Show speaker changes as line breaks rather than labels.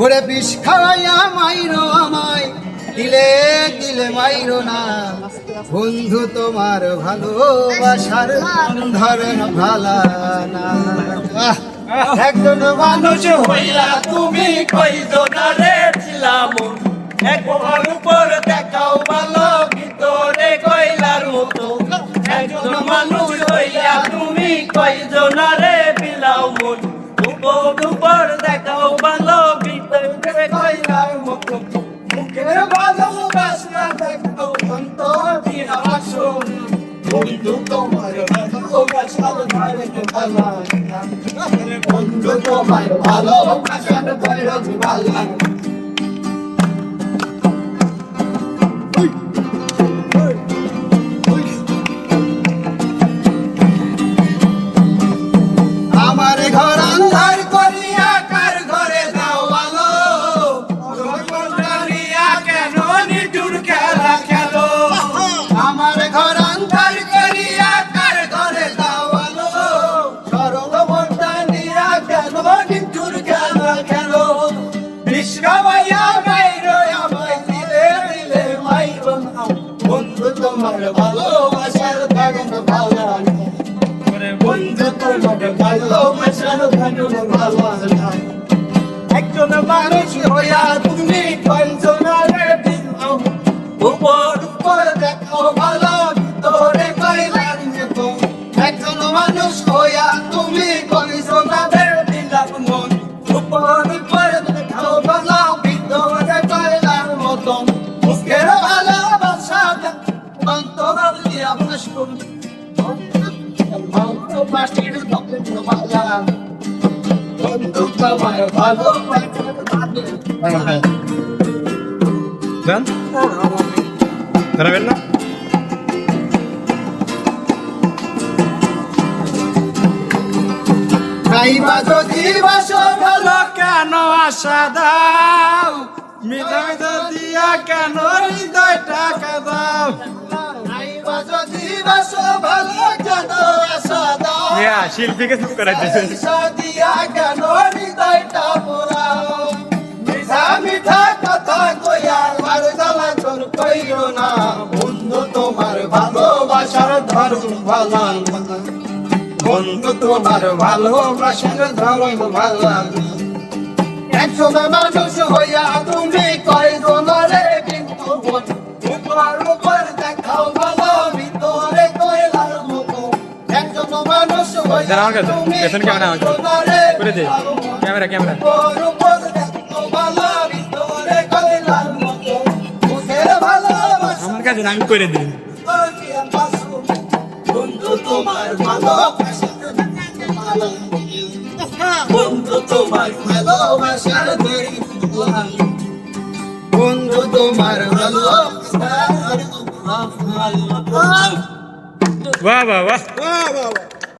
ওরে বিষ খাওয়াইয়া মাইরো আমায়। দিলে দিলে মাইরো না। বন্ধু, তোমার ভালোবাসার ধরন ভালা না। একজন মানুষ হইয়া তুমি
কইজনারে ছিলাম একবার উপর দেখাও ভালো, ভিতরে কইলার মতো একজন মানুষ হইয়া তুমি কইজনারে বিলাও মন উপর উপর ভিতরে কইলার মতো মুখের ভালোবাসা দেখাও অন্তর দিয়া আসুন বন্ধু তোমার ভালোবাসার ধারে ভালো বন্ধু তোমার ভালোবাসার ধারে ভালো তোমার ভালোবাসার বন্ধু তোমার ভালো একজন মানুষ হইয়া তুমি কঞ্চনারে দিও উপর উপর দেখো ভালো
দেন। দাঁড়াবেন না।
খাইবা যদি বাসো ভালো,
কেন আশা দাও? মিলাই দিয়া কেন হৃদয় টাকা দাও?
মিয়া শিল্পীকে চুপ করাই
মিঠা বন্ধু, তোমার ভালোবাসার ধরন ভালো বন্ধু, তোমার ভালোবাসার ধরন ভালো একজন মানুষ হইয়া
দাঁড়া আমার কাছে, পেছনে ক্যামেরা। করে দে। Camera, camera. আমার কাছে আমি করে দিই
বন্ধু তোমার বন্ধু তোমার ভালোবাসার বন্ধু তোমার ভালোবাসার
বাহ বাহ বাহ
বাহ বাহ